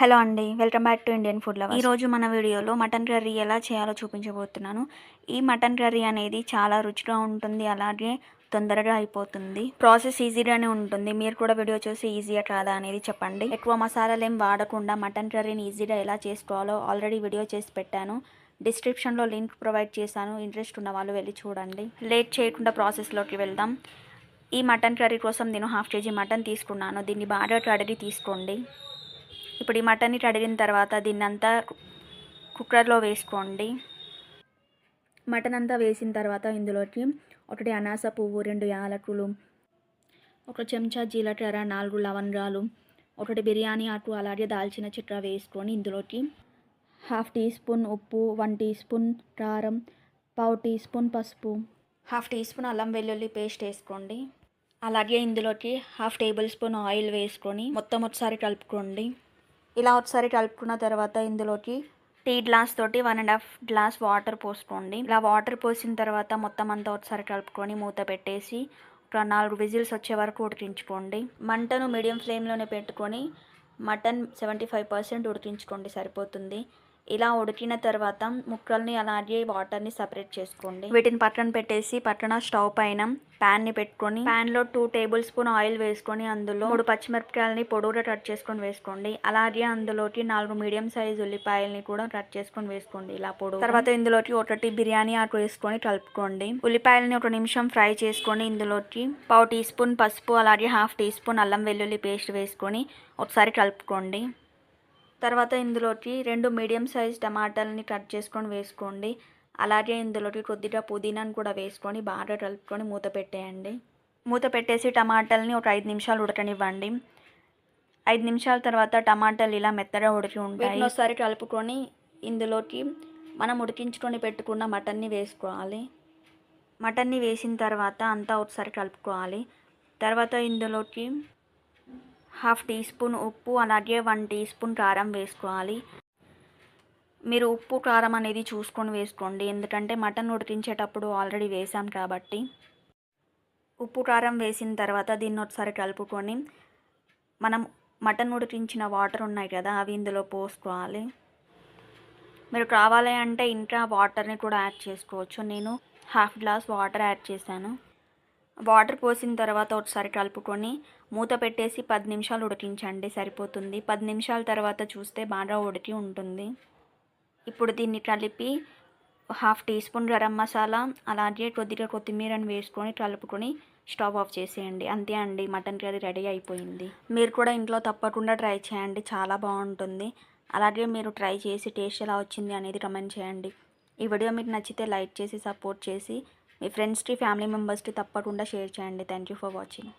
Hello అండి welcome back to Indian food lover ఈరోజు మన వీడియోలో మటన్ కర్రీ ఎలా చేయాలో చూపించబోతున్నాను. ఈ మటన్ కర్రీ అనేది చాలా రుచిగా ఉంటుంది అలాగే తొందరగా అయిపోతుంది. ప్రాసెస్ ఈజీగానే ఉంటుంది. మీరు కూడా వీడియో చూసి ఈజీగా కాదా అనేది చెప్పండి. ఎక్కువ మసాలాలు ఏం వాడకుండా మటన్ కర్రీని ఈజీగా ఎలా చేసుకోవాలో ఆల్రెడీ వీడియో చేసి పెట్టాను. డిస్క్రిప్షన్లో లింక్ ప్రొవైడ్ చేశాను. ఇంట్రెస్ట్ ఉన్న వాళ్ళు వెళ్ళి చూడండి. లేట్ చేయకుండా ప్రాసెస్లోకి వెళ్దాం. ఈ మటన్ కర్రీ కోసం నేను హాఫ్ కేజీ మటన్ తీసుకున్నాను. దీన్ని బాగా కడిగి తీసుకోండి. ఇప్పుడు ఈ మటన్ని కడిగిన తర్వాత దీన్ని అంతా కుక్కర్లో వేసుకోండి. మటన్ అంతా వేసిన తర్వాత ఇందులోకి ఒకటి అనాస పువ్వు రెండు యాలకులు ఒక చెంచా జీలకర్ర నాలుగు లవంగాలు ఒకటి బిర్యానీ ఆకు అలాగే దాల్చిన చెక్క వేసుకొని ఇందులోకి హాఫ్ టీ స్పూన్ ఉప్పు వన్ టీ స్పూన్ కారం పావు టీ స్పూన్ పసుపు హాఫ్ టీ స్పూన్ అల్లం వెల్లుల్లి పేస్ట్ వేసుకోండి. అలాగే ఇందులోకి హాఫ్ టేబుల్ స్పూన్ ఆయిల్ వేసుకొని మొత్తం ఒకసారి కలుపుకోండి. ఇలా ఒకసారి కలుపుకున్న తర్వాత ఇందులోకి టీ గ్లాస్ తోటి one and half glass water పోసుకోండి. ఇలా వాటర్ పోసిన తర్వాత మొత్తం అంతా ఒకసారి కలుపుకొని మూత పెట్టేసి ఒక నాలుగు విజిల్స్ వచ్చే వరకు ఉడికించుకోండి. మంటను మీడియం ఫ్లేమ్లోనే పెట్టుకొని మటన్ సెవెంటీ ఫైవ్ పర్సెంట్ ఉడికించుకోండి సరిపోతుంది. ఇలా ఉడికిన తర్వాత ముక్కల్ని అలాగే వాటర్ని సపరేట్ చేసుకోండి. వీటిని పక్కన పెట్టేసి పక్కన స్టవ్ పైన ప్యాన్ని పెట్టుకొని ప్యాన్లో టూ టేబుల్ స్పూన్ ఆయిల్ వేసుకొని అందులో మూడు పచ్చిమిరపకాయలని పొడవుగా కట్ చేసుకొని వేసుకోండి. అలాగే అందులోకి నాలుగు మీడియం సైజ్ ఉల్లిపాయలని కూడా కట్ చేసుకొని వేసుకోండి ఇలా పొడవు తర్వాత ఇందులోకి ఒకటి బిర్యానీ ఆకు వేసుకొని కలుపుకోండి. ఉల్లిపాయలని ఒక నిమిషం ఫ్రై చేసుకొని ఇందులోకి పావు టీ స్పూన్ పసుపు అలాగే హాఫ్ టీ స్పూన్ అల్లం వెల్లుల్లి పేస్ట్ వేసుకొని ఒకసారి కలుపుకోండి. తర్వాత ఇందులోకి రెండు మీడియం సైజ్ టమాటాలని కట్ చేసుకొని వేసుకోండి. అలాగే ఇందులోకి కొద్దిగా పుదీనాను కూడా వేసుకొని బాగా కలుపుకొని మూత పెట్టేయండి. మూత పెట్టేసి టమాటాలని ఒక ఐదు నిమిషాలు ఉడకనివ్వండి. ఐదు నిమిషాల తర్వాత టమాటాలు ఇలా మెత్తగా ఉడికి ఉంటాయి. ఒకసారి కలుపుకొని ఇందులోకి మనం ఉడికించుకొని పెట్టుకున్న మటన్ని వేసుకోవాలి. మటన్ని వేసిన తర్వాత అంతా ఒకసారి కలుపుకోవాలి. తర్వాత ఇందులోకి హాఫ్ టీ స్పూన్ ఉప్పు అలాగే వన్ టీ స్పూన్ కారం వేసుకోవాలి. మీరు ఉప్పు కారం అనేది చూసుకొని వేసుకోండి. ఎందుకంటే మటన్ ఉడికించేటప్పుడు ఆల్రెడీ వేసాం కాబట్టి. ఉప్పు కారం వేసిన తర్వాత దీన్ని ఒకసారి కలుపుకొని మనం మటన్ ఉడికించిన వాటర్ ఉన్నాయి కదా అవి ఇందులో పోసుకోవాలి. మీరు కావాలి అంటే ఇంకా వాటర్ని కూడా యాడ్ చేసుకోవచ్చు. నేను హాఫ్ గ్లాస్ వాటర్ యాడ్ చేశాను. వాటర్ పోసిన తర్వాత ఒకసారి కలుపుకొని మూత పెట్టేసి పది నిమిషాలు ఉడికించండి సరిపోతుంది. పది నిమిషాల తర్వాత చూస్తే బాగా ఉడికి ఉంటుంది. ఇప్పుడు దీన్ని కలిపి half teaspoon garam masala అలాగే కొద్దిగా కొత్తిమీరని వేసుకొని కలుపుకొని స్టవ్ ఆఫ్ చేసేయండి. అంతే అండి మటన్ కర్రీ రెడీ అయిపోయింది. మీరు కూడా ఇంట్లో తప్పకుండా ట్రై చేయండి చాలా బాగుంటుంది. అలాగే మీరు ట్రై చేసి టేస్ట్ ఎలా వచ్చింది అనేది కమెంట్ చేయండి. ఈ వీడియో మీకు నచ్చితే లైక్ చేసి సపోర్ట్ చేసి మీ ఫ్రెండ్స్కి ఫ్యామిలీ మెంబర్స్కి తప్పకుండా షేర్ చేయండి. Thank you for watching